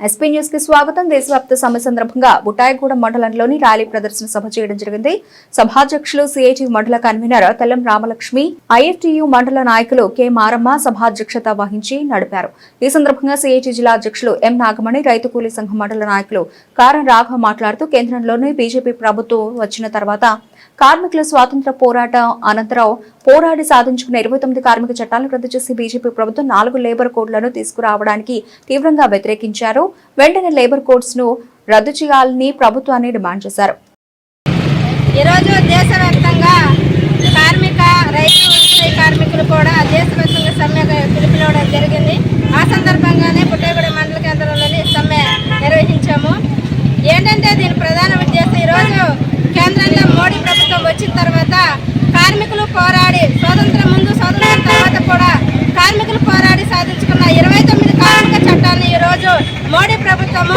SP న్యూస్కి స్వాగతం. దేశవ్యాప్త సమ్మె సందర్భంగా బుటాయిగూడెం మండలంలోని ర్యాలీ ప్రదర్శన సభ చేయడం జరిగింది. సభాధ్యక్షులు సిఐటి మండల కన్వీనర్ తెల్లం రామలక్ష్మి ఐఎఫ్టియు మండల నాయకులు కె మారమ్మ సభాధ్యక్షత వహించి నడిపారు. ఈ సందర్భంగా సిఐటి జిల్లా అధ్యక్షులు ఎం నాగమణి రైతు కూలీ సంఘం మండల నాయకులు కారం రాఘవ మాట్లాడుతూ కేంద్రంలోని బీజేపీ ప్రభుత్వం వచ్చిన తర్వాత కార్మికుల స్వాతంత్ర పోరాటం అనంతరం పోరాడి సాధించుకున్న ఇరవై తొమ్మిది కార్మిక చట్టాలను రద్దు చేసి బీజేపీ ప్రభుత్వం నాలుగు లేబర్ కోడ్లను తీసుకురావడానికి తీవ్రంగా వ్యతిరేకించారు. వెంటనే లేబర్ కోడ్స్ను రద్దు చేయాలని ప్రభుత్వాన్ని డిమాండ్ చేశారు. ఈరోజు దేశవ్యాప్తంగా కార్మిక రైతు వ్యవసాయ కార్మికులు కూడా దేశవ్యాప్తంగా సమ్మె పిలుపునివ్వడం జరిగింది ఆ సందర్భంగానే పుట్టేగూడెం మండల కేంద్రంలోని సమ్మె నిర్వహించాము ఏంటంటే దీని ప్రధాన ఉద్దేశం ఈరోజు కేంద్రంలో మోడీ ప్రభుత్వం వచ్చిన తర్వాత కార్మికులు పోరాడి స్వాతంత్రం ముందు స్వాతంత్రం తర్వాత కూడా కార్మికులు పోరాడి సాధించుకున్న ఇరవై తొమ్మిది కార్మిక చట్టాలను ఈరోజు మోడీ ప్రభుత్వము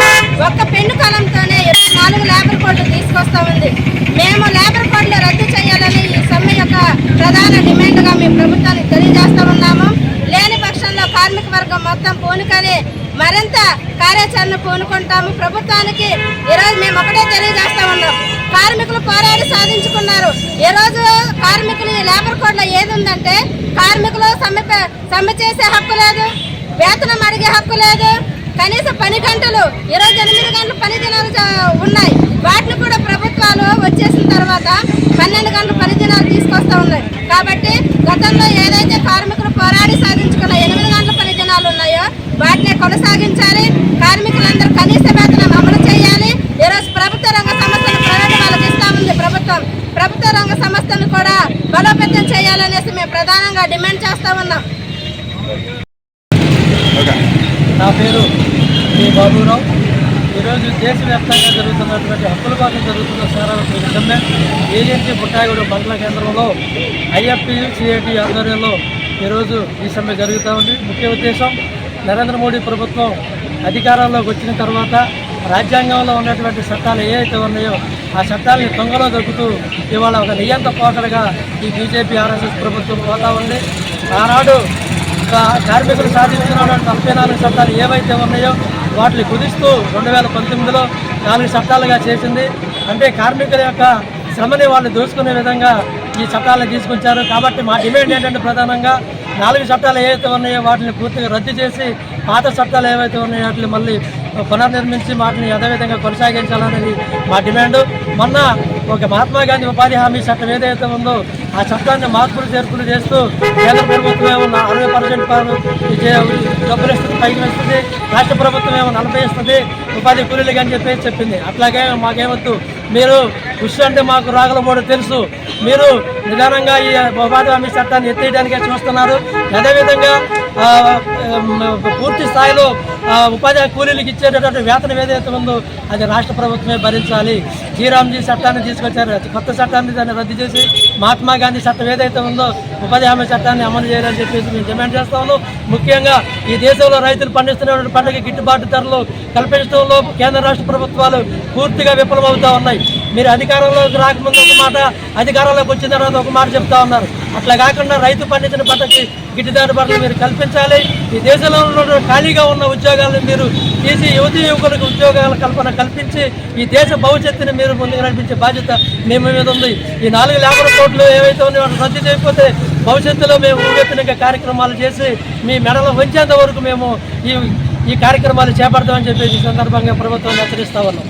ఒక్క పెన్ను కాలంతోనే ఇరవై నాలుగు లేబర్ కోడ్లు తీసుకొస్తా ఉంది. మేము లేబర్ కోడ్లు రద్దు చేయాలని ఈ సమ్మె యొక్క ప్రధాన డిమాండ్గా మేము ప్రభుత్వానికి తెలియజేస్తా ఉన్నాము. లేని పక్షంలో కార్మిక వర్గం మొత్తం పూనుకొని మరింత కార్యాచరణ పూనుకుంటాము. ప్రభుత్వానికి ఈరోజు మేము ఒకటే తెలియజేస్తా ఉన్నాం. కార్మికులు పోరాడి సాధించుకున్నారు. ఈ రోజు కార్మికులు ఈ లేబర్ కోడ్లో ఏది ఉందంటే కార్మికులు సమ్మె సమ్మె చేసే హక్కు లేదు వేతనం అడిగే హక్కు లేదు కనీస పని గంటలు ఈరోజు ఎనిమిది గంటలు పని దినాలు ఉన్నాయి. వాటిని కూడా ప్రభుత్వాలు వచ్చేసిన తర్వాత పన్నెండు గంటల పని దినాలు తీసుకొస్తూ ఉన్నాయి. కాబట్టి గతంలో ఏదైతే కార్మికులు పోరాడి సాధించుకున్న ఎనిమిది గంటల పని దినాలు ఉన్నాయో వాటిని కొనసాగించాలి. కార్మికులందరూ కనీస వేతనం అమలు చేయాలి. ఈరోజు ప్రభుత్వ రంగ సంస్థలు ప్రైవేట్ వాళ్ళకి ఇస్తా ఉంది ప్రభుత్వం. ప్రభుత్వ రంగ సంస్థను కూడా బలోపేతం చేయాలనేసి మేము ప్రధానంగా డిమాండ్ చేస్తూ ఉన్నాం. నా పేరు టి బాబురావు. ఈరోజు దేశవ్యాప్తంగా జరుగుతున్నటువంటి హక్కుల కోసం జరుగుతున్న సారాంశ సమ్మె ఏజెన్సీ పుట్టాగూడు మండల కేంద్రంలో ఐఎఫ్పి సిఐటి ఆధ్వర్యంలో ఈరోజు ఈ సమ్మె జరుగుతూ ఉంది. ముఖ్య ఉద్దేశం నరేంద్ర మోడీ ప్రభుత్వం అధికారంలోకి వచ్చిన తర్వాత రాజ్యాంగంలో ఉన్నటువంటి చట్టాలు ఏవైతే ఉన్నాయో ఆ చట్టాలని తొంగలో దొక్కుతూ ఇవాళ ఒక నియంత పోకడగా ఈ బీజేపీ ఆర్ఎస్ఎస్ ప్రభుత్వం పోతా ఉంది. ఆనాడు కార్మికులు సాధించినటువంటి ముప్పై నాలుగు చట్టాలు ఏవైతే ఉన్నాయో వాటిని కుదిస్తూ రెండు వేల పంతొమ్మిదిలో నాలుగు చట్టాలుగా చేసింది. అంటే కార్మికుల యొక్క శ్రమని వాళ్ళు దోచుకునే విధంగా ఈ చట్టాలను తీసుకొచ్చారు. కాబట్టి మా డిమాండ్ ఏంటంటే ప్రధానంగా నాలుగు చట్టాలు ఏవైతే ఉన్నాయో వాటిని పూర్తిగా రద్దు చేసి పాత చట్టాలు ఏవైతే ఉన్నాయో వాటిని మళ్ళీ పునర్నిర్మించి వాటిని యథావిధంగా కొనసాగించాలనేది మా డిమాండ్. మొన్న ఒక మహాత్మా గాంధీ ఉపాధి హామీ చట్టం ఏదైతే ఉందో ఆ చట్టాన్ని మార్పులు చేర్పులు చేస్తూ కేంద్ర ప్రభుత్వం ఏమో అరవై పర్సెంట్ డబ్బులు ఇస్తుంది పైకి ఇస్తుంది రాష్ట్ర ప్రభుత్వం ఏమో నలభై ఇస్తుంది ఉపాధి కూలీలకి అని చెప్పి చెప్పింది. అట్లాగే మాకేమొద్దు మీరు కృషి అంటే మాకు రాగలబోడు తెలుసు. మీరు నిదానంగా ఈ ఉపాధి హామీ చట్టాన్ని ఎత్తేయడానికే చూస్తున్నారు. అదేవిధంగా పూర్తి స్థాయిలో ఉపాధి కూలీలకు ఇచ్చేటటువంటి వేతనం ఏదైతే ఉందో అది రాష్ట్ర ప్రభుత్వమే భరించాలి. శ్రీరామ్జీ చట్టాన్ని తీసుకొచ్చారు. కొత్త చట్టాన్ని దాన్ని రద్దు చేసి మహాత్మా గాంధీ చట్టం ఏదైతే ఉందో ఉపాధి హామీ చట్టాన్ని అమలు చేయాలని చెప్పేసి మేము డిమాండ్ చేస్తాము ముఖ్యంగా ఈ దేశంలో రైతులు పండిస్తున్నటువంటి పంటకి గిట్టుబాటు ధరలు కల్పించడంలో కేంద్ర రాష్ట్ర ప్రభుత్వాలు పూర్తిగా విఫలమవుతూ ఉన్నాయి. మీరు అధికారంలోకి రాకముందు ఒక మాట అధికారంలోకి వచ్చిన తర్వాత ఒక మాట చెప్తా ఉన్నారు. అట్లా కాకుండా రైతు పండించిన పంటకి గిట్టుదారి ధరలు మీరు కల్పించాలి. ఈ దేశంలో ఉన్న ఖాళీగా ఉన్న ఉద్యోగాలను మీరు తీసి యువతి యువకులకు ఉద్యోగాల కల్పన కల్పించి ఈ దేశ భవిష్యత్తుని మీరు ముందుకు నడిపించే బాధ్యత మేము మీద ఉంది. ఈ నాలుగు లేబర్ కోట్లు ఏవైతే ఉన్నాయో వాటిని రద్దు చేయకపోతే భవిష్యత్తులో మేము ఊవెత్తునిక కార్యక్రమాలు చేసి మీ మెడలో వంచేంత వరకు మేము ఈ ఈ కార్యక్రమాలు చేపడతామని చెప్పేసి ఈ సందర్భంగా ప్రభుత్వాన్ని హెచ్చరిస్తా ఉన్నాం.